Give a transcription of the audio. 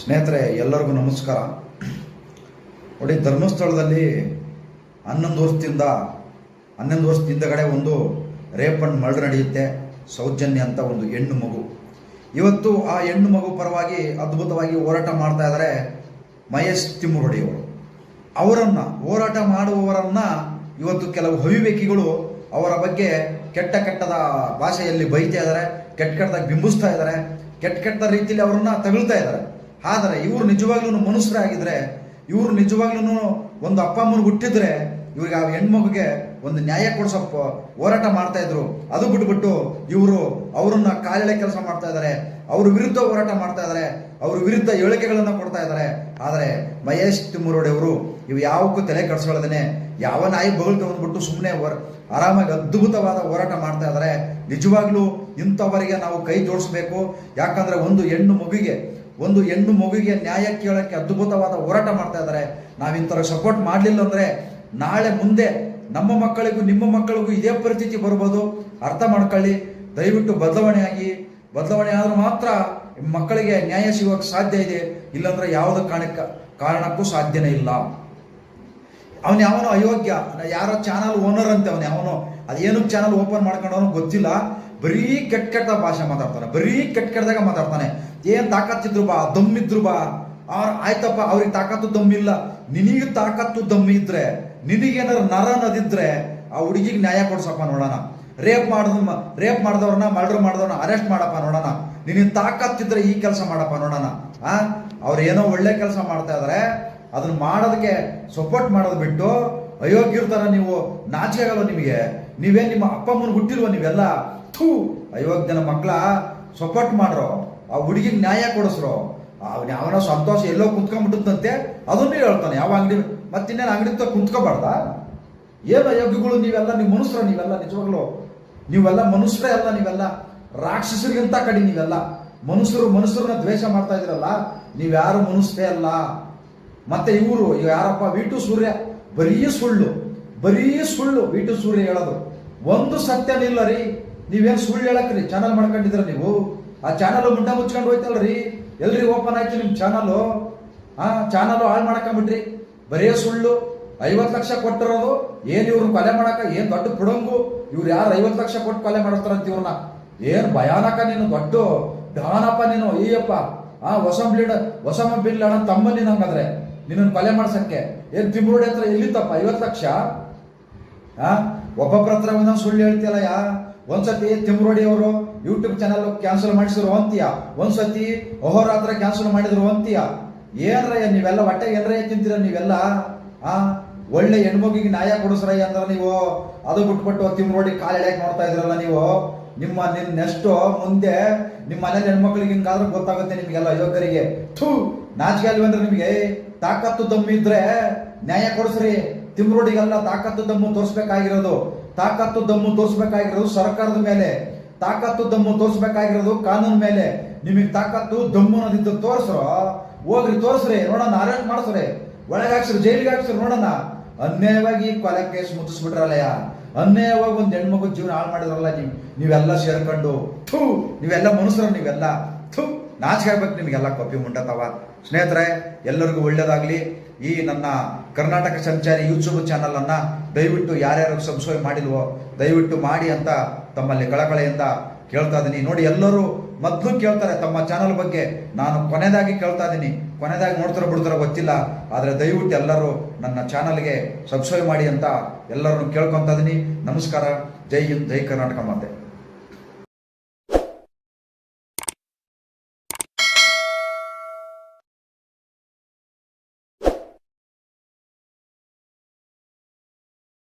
ಸ್ನೇಹಿತರೆ, ಎಲ್ಲರಿಗೂ ನಮಸ್ಕಾರ. ನೋಡಿ, ಧರ್ಮಸ್ಥಳದಲ್ಲಿ ಹನ್ನೊಂದು ವರ್ಷದಿಂದ, ಹನ್ನೊಂದು ವರ್ಷದ ಹಿಂದಗಡೆ ಒಂದು ರೇಪ್ ಅಂಡ್ ಮರ್ಡರ್ ನಡೆಯುತ್ತೆ, ಸೌಜನ್ಯ ಅಂತ ಒಂದು ಹೆಣ್ಣು ಮಗು. ಇವತ್ತು ಆ ಹೆಣ್ಣು ಮಗು ಪರವಾಗಿ ಅದ್ಭುತವಾಗಿ ಹೋರಾಟ ಮಾಡ್ತಾ ಇದ್ದಾರೆ ಮಹೇಶ್ ತಿಮ್ಮುರುಡಿಯವರು. ಅವರನ್ನು, ಹೋರಾಟ ಮಾಡುವವರನ್ನ ಇವತ್ತು ಕೆಲವು ಹವಿವೇಕಿಗಳು ಅವರ ಬಗ್ಗೆ ಕೆಟ್ಟ ಕೆಟ್ಟದ ಭಾಷೆಯಲ್ಲಿ ಬೈತಾ ಇದ್ದಾರೆ, ಕೆಟ್ಟ ಕೆಟ್ಟದಾಗಿ ಬಿಂಬಿಸ್ತಾ ಇದ್ದಾರೆ, ಕೆಟ್ಟ ಕೆಟ್ಟದ ರೀತಿಯಲ್ಲಿ ಅವರನ್ನು ತಗಳ್ತಾ ಇದ್ದಾರೆ. ಆದರೆ ಇವರು ನಿಜವಾಗ್ಲೂ ಮನುಷ್ಯರಾಗಿದ್ರೆ, ಇವರು ನಿಜವಾಗ್ಲೂ ಒಂದು ಅಪ್ಪ ಅಮ್ಮನ ಹುಟ್ಟಿದ್ರೆ ಇವ್ರಿಗೆ ಆ ಹೆಣ್ಮಗುಗೆ ಒಂದು ನ್ಯಾಯ ಕೊಡಿಸೋ ಹೋರಾಟ ಮಾಡ್ತಾ ಇದ್ರು. ಅದು ಬಿಟ್ಬಿಟ್ಟು ಇವರು ಅವರನ್ನ ಕಾಲೆಳೆ ಕೆಲಸ ಮಾಡ್ತಾ ಇದ್ದಾರೆ ಅವ್ರ ವಿರುದ್ಧ ಹೋರಾಟ ಮಾಡ್ತಾ ಇದ್ದಾರೆ ಅವ್ರ ವಿರುದ್ಧ ಹೇಳಿಕೆಗಳನ್ನ ಕೊಡ್ತಾ ಇದ್ದಾರೆ ಆದರೆ ಮಹೇಶ್ ತಿಮ್ಮರೋಡಿ ಅವರು ಇವು ಯಾವಕ್ಕೂ ತಲೆ ಕಟ್ಸ್ಕೊಳ್ಳದೇನೆ ಯಾವ ನಾಯಿ ಬಗಲ್ ತಗೊಂಡ್ಬಿಟ್ಟು ಸುಮ್ಮನೆ ಆರಾಮಾಗಿ ಅದ್ಭುತವಾದ ಹೋರಾಟ ಮಾಡ್ತಾ ಇದ್ದಾರೆ ನಿಜವಾಗ್ಲೂ ಇಂಥವರಿಗೆ ನಾವು ಕೈ ಜೋಡಿಸ್ಬೇಕು. ಯಾಕಂದ್ರೆ ಒಂದು ಹೆಣ್ಣು ಮಗುಗೆ ಒಂದು ಹೆಣ್ಣು ಮಗುವಿಗೆ ನ್ಯಾಯ ಕೇಳೋಕ್ಕೆ ಅದ್ಭುತವಾದ ಹೋರಾಟ ಮಾಡ್ತಾ ಇದ್ದಾರೆ. ನಾವು ಇಂಥವ್ರ ಸಪೋರ್ಟ್ ಮಾಡಲಿಲ್ಲ ಅಂದರೆ ನಾಳೆ ಮುಂದೆ ನಮ್ಮ ಮಕ್ಕಳಿಗೂ, ನಿಮ್ಮ ಮಕ್ಕಳಿಗೂ ಇದೇ ಪರಿಸ್ಥಿತಿ ಬರ್ಬೋದು. ಅರ್ಥ ಮಾಡ್ಕೊಳ್ಳಿ. ದಯವಿಟ್ಟು ಬದಲಾವಣೆಯಾಗಿ ಬದಲಾವಣೆ ಆದರೂ ಮಾತ್ರ ಮಕ್ಕಳಿಗೆ ನ್ಯಾಯ ಸಿಗೋಕೆ ಸಾಧ್ಯ ಇದೆ. ಇಲ್ಲಾಂದ್ರೆ ಯಾವುದೇ ಕಾರಣಕ್ಕೆ, ಕಾರಣಕ್ಕೂ ಸಾಧ್ಯನೇ ಇಲ್ಲ. ಅವನು ಯಾವನೋ ಅಯೋಗ್ಯ, ಯಾರೋ ಚಾನಲ್ ಓನರ್ ಅಂತೆ ಅವನು, ಯಾವನೋ ಅದೇನು ಚಾನಲ್ ಓಪನ್ ಮಾಡ್ಕೊಂಡವನು ಗೊತ್ತಿಲ್ಲ. ಬರೀ ಕೆಟ್ಟ ಭಾಷೆ ಮಾತಾಡ್ತಾನೆ, ಬರೀ ಕೆಟ್ಟ ಕೆಟ್ಟದಾಗ ಮಾತಾಡ್ತಾನೆ. ಏನ್ ತಾಕತ್ತಿದ್ರು ಬಾ, ದಮ್ಮಿದ್ರು ಬಾ. ಅವ್ರ ಆಯ್ತಪ್ಪ, ಅವ್ರಿಗೆ ತಾಕತ್ತು ದಮ್ಮಿಲ್ಲ. ನಿನಗೆ ತಾಕತ್ತು ದಮ್ಮಿ ಇದ್ರೆ ನಿನಗೇನಾರು ನರ ನದಿದ್ರೆ ಆ ಹುಡುಗಿಗೆ ನ್ಯಾಯ ಕೊಡ್ಸಪ್ಪ ನೋಡೋಣ. ರೇಪ್ ಮಾಡಿದ ರೇಪ್ ಮಾಡಿದವ್ರನ್ನ, ಮರ್ಡರ್ ಮಾಡಿದವ್ರನ್ನ ಅರೆಸ್ಟ್ ಮಾಡಪ್ಪ ನೋಡೋಣ. ನಿನಗೆ ತಾಕತ್ತಿದ್ರೆ ಈ ಕೆಲಸ ಮಾಡಪ್ಪ ನೋಡೋಣ. ಆ? ಅವ್ರು ಏನೋ ಒಳ್ಳೆ ಕೆಲಸ ಮಾಡ್ತಾ ಇದಾರೆ. ಅದನ್ನ ಮಾಡೋದಕ್ಕೆ ಸಪೋರ್ಟ್ ಮಾಡೋದು ಬಿಟ್ಟು ಅಯೋಗ್ಯರ್ತಾರ ನೀವು ನಾಚಿಕೆ ಆಗಲ್ಲ ನಿಮಗೆ. ನೀವೇ ನಿಮ್ಮ ಅಪ್ಪ ಅಮ್ಮನ ಹುಟ್ಟಿಲ್ವ ನೀವೆಲ್ಲ, ಥೂ ಅಯೋಗ್ಯನ ಮಕ್ಕಳ ಸಪೋರ್ಟ್ ಮಾಡ್ರೋ, ಆ ಹುಡುಗಿಗೆ ನ್ಯಾಯ ಕೊಡಿಸ್ರು ಅವನ ಅವನ ಸಂತೋಷ ಎಲ್ಲೋ ಕುಂತ್ಕೊಂಡ್ಬಿಟ್ಟಂತೆ, ಅದನ್ನು ಹೇಳ್ತಾನೆ. ಯಾವ ಅಂಗಡಿ, ಮತ್ತಿನ್ನೇನು ಅಂಗಡಿ ತ ಕುಂತ್ಕೋಬಾರ್ದ? ಏನು ಅಯೋಗ್ಯಗಳು ನೀವೆಲ್ಲ ನೀವು ಮನುಷ್ಯರ ನೀವೆಲ್ಲ, ನಿಜವಾಗ್ಲು? ನೀವೆಲ್ಲ ಮನುಷ್ಯರೇ ಅಲ್ಲ ನೀವೆಲ್ಲ, ರಾಕ್ಷಸರಿಗಿಂತ ಕಡಿ ನೀವೆಲ್ಲ. ಮನುಷ್ಯರು ಮನುಷ್ಯರನ್ನ ದ್ವೇಷ ಮಾಡ್ತಾ ಇದ್ರಲ್ಲ ನೀವ್ಯಾರು ಮನುಷ್ಯರೇ ಅಲ್ಲ. ಮತ್ತೆ ಇವರು ಯಾರಪ್ಪ? ವಿಟು ಸೂರ್ಯ. ಬರೀ ಸುಳ್ಳು ಬರೀ ಸುಳ್ಳು ವಿಟು ಸೂರ್ಯ ಹೇಳೋದು. ಒಂದು ಸತ್ಯನಿಲ್ಲ ರೀ. ನೀವೇನು ಸುಳ್ಳು ಹೇಳಕ್ರಿ ಚಾನಲ್ ಮಾಡ್ಕೊಂಡಿದ್ರ ನೀವು? ಆ ಚಾನಲ್ ಮುಂಡ ಮುಚ್ಕೊಂಡು ಹೋಯ್ತಲ್ರಿ ಎಲ್ರಿ ಓಪನ್ ಆಯ್ತು ನಿಮ್ಮ ಚಾನಲು ಆ ಚಾನಲ್ ಹಾಳು ಮಾಡಕೊಂಬಿಟ್ರಿ. ಬರೀ ಸುಳ್ಳು. ಐವತ್ತು ಲಕ್ಷ ಕೊಟ್ಟಿರೋದು. ಏನು ಇವ್ರನ್ನ ಕೊಲೆ ಮಾಡಕ? ಏನು ದೊಡ್ಡ ಪುಡಂಗು? ಇವ್ರು ಯಾರು ಐವತ್ತು ಲಕ್ಷ ಕೊಟ್ಟು ಕೊಲೆ ಮಾಡಿಸ್ತಾರಂತ ಇವ್ರನ್ನ? ಏನು ಭಯಾನಕ ನೀನು, ದೊಡ್ಡ ಡಾನಪ್ಪ ನೀನು, ಅಯ್ಯಪ್ಪ. ಆ ಹೊಸಂ ಬಿಲ್ಡ್ ಹೊಸಮ ಬಿಲ್ಡ್ ಅಣ್ಣ ತಮ್ಮ ನೀನು ಹಂಗಾದ್ರೆ. ನಿನ್ನನ್ನು ಕೊಲೆ ಮಾಡ್ಸಕ್ಕೆ. ಏನ್ ತಿಮ್ಮುರುಡಿ ಹತ್ರ ಎಲ್ಲಿತ್ತಪ್ಪ ಐವತ್ತು ಲಕ್ಷ? ಒಬ್ಬೊಬ್ಬರ ಹತ್ರ ಒಂದೊಂದು ಸುಳ್ಳು ಹೇಳ್ತಿಯಲ್ಲ ಯಾ? ಒಂದ್ಸತಿ ತಿಮ್ರೋಡಿ ಅವರು ಯೂಟ್ಯೂಬ್ ಚಾನಲ್ ಕ್ಯಾನ್ಸಲ್ ಮಾಡಿಸಿದ್ರು ಅಂತೀಯ? ಒಂದ್ಸತಿ ಅಹೋರಾತ್ರ ಕ್ಯಾನ್ಸಲ್ ಮಾಡಿದ್ರು ಅಂತೀಯ? ಏನ್ರಯ್ಯ ನೀವೆಲ್ಲ ಹೊಟ್ಟೆಗೆ ಏನ್ರಯ್ಯ ತಿಂತೀರ ನೀವೆಲ್ಲ? ಆ ಒಳ್ಳೆ ಹೆಣ್ಮಗಿಗೆ ನ್ಯಾಯ ಕೊಡಿಸ್ರಯ್ಯ ಅಂದ್ರೆ ನೀವು? ಅದು ಬಿಟ್ಬಿಟ್ಟು ತಿಮ್ರೋಡಿ ಕಾಲ್ ಎಳೆಯಕ್ಕೆ ನೋಡ್ತಾ ಇದ್ರಲ್ಲ ನೀವು? ನಿಮ್ಮ ನಿನ್ ನೆಸ್ಟು ಮುಂದೆ ನಿಮ್ಮ ಮನೇಲಿ ಹೆಣ್ಮಕ್ಳಿಗೆ ಹಿಂಗಾದ್ರೂ ಗೊತ್ತಾಗುತ್ತೆ ನಿಮ್ಗೆಲ್ಲ ಯೋಗರಿಗೆ ಥೂ! ನಾಚಿಕೆ ಅಲ್ವಂದ್ರೆ ನಿಮಗೆ ನಿಮ್ಗೆ ತಾಕತ್ತು ದಮ್ಮ ಇದ್ರೆ ನ್ಯಾಯ ಕೊಡಿಸ್ರಿ. ತಿಮ್ರೋಡಿಗೆಲ್ಲ ತಾಕತ್ತು ದಮ್ಮು ತೋರಿಸ್ಬೇಕಾಗಿರೋದು. ತಾಕತ್ತು ದಮ್ಮು ತೋರಿಸ್ಬೇಕಾಗಿರೋದು ಸರ್ಕಾರದ ಮೇಲೆ. ತಾಕತ್ತು ದಮ್ಮು ತೋರಿಸ್ಬೇಕಾಗಿರೋದು ಕಾನೂನು ಮೇಲೆ. ನಿಮಗೆ ತಾಕತ್ತು ದಮ್ಮು ಅನ್ನೋದಿದ್ದು ತೋರಿಸ್ರೋ, ಹೋಗ್ರಿ ತೋರಿಸ್ರಿ, ನೋಡೋಣ ಅರೆಸ್ಟ್ ಮಾಡಿಸ್ರಿ. ಒಳಗೆ ಹಾಕ್ಸ್ರಿ, ಜೈಲಿಗೆ ಹಾಕ್ಸ್ರಿ, ನೋಡೋಣ. ಅನ್ಯಾಯವಾಗಿ ಕೊಲೆ ಕೇಸ್ ಮುಗಿಸ್ಬಿಟ್ರಲ್ಲಯ್ಯ ಅನ್ಯಾಯವಾಗಿ ಒಂದು ಹೆಣ್ಮಗು ಜೀವನ ಹಾಳು ಮಾಡಿದ್ರಲ್ಲ ನೀವು. ನೀವೆಲ್ಲ ಸೇರ್ಕೊಂಡು, ಥೂ, ನೀವೆಲ್ಲ ಮನುಷ್ಯರು, ನೀವೆಲ್ಲ, ಥೂ, ನಾಚಿಕೆ ಆಗ್ಬೇಕು ನಿಮಗೆಲ್ಲ ಕಪ್ಪಿ ಮುಂಡತವ. ಸ್ನೇಹಿತರೆ, ಎಲ್ಲರಿಗೂ ಒಳ್ಳೇದಾಗಲಿ. ಈ ನನ್ನ ಕರ್ನಾಟಕ ಸಂಚಾರಿ ಯೂಟ್ಯೂಬ್ ಚಾನಲನ್ನು ದಯವಿಟ್ಟು ಯಾರ್ಯಾರು ಸಬ್ಸ್ಕ್ರೈಬ್ ಮಾಡಿಲ್ವೋ ದಯವಿಟ್ಟು ಮಾಡಿ ಅಂತ ತಮ್ಮಲ್ಲಿ ಕಳಕಳೆಯಿಂದ ಕೇಳ್ತಾ ಇದ್ದೀನಿ ನೋಡಿ, ಎಲ್ಲರೂ ಮೊದಲು ಕೇಳ್ತಾರೆ, ತಮ್ಮ ಚಾನಲ್ ಬಗ್ಗೆ. ನಾನು ಕೊನೆದಾಗಿ ಕೇಳ್ತಾ ಇದ್ದೀನಿ ಕೊನೆದಾಗಿ ನೋಡ್ತಾರೆ ಬಿಡ್ತಾರ ಗೊತ್ತಿಲ್ಲ. ಆದರೆ ದಯವಿಟ್ಟು ಎಲ್ಲರೂ ನನ್ನ ಚಾನಲ್ಗೆ ಸಬ್ಸ್ಕ್ರೈಬ್ ಮಾಡಿ ಅಂತ ಎಲ್ಲರನ್ನು ಕೇಳ್ಕೊತಾ ಇದ್ದೀನಿ ನಮಸ್ಕಾರ. ಜೈ ಹಿಂದ್, ಜೈ ಕರ್ನಾಟಕ ಮಾತೆ.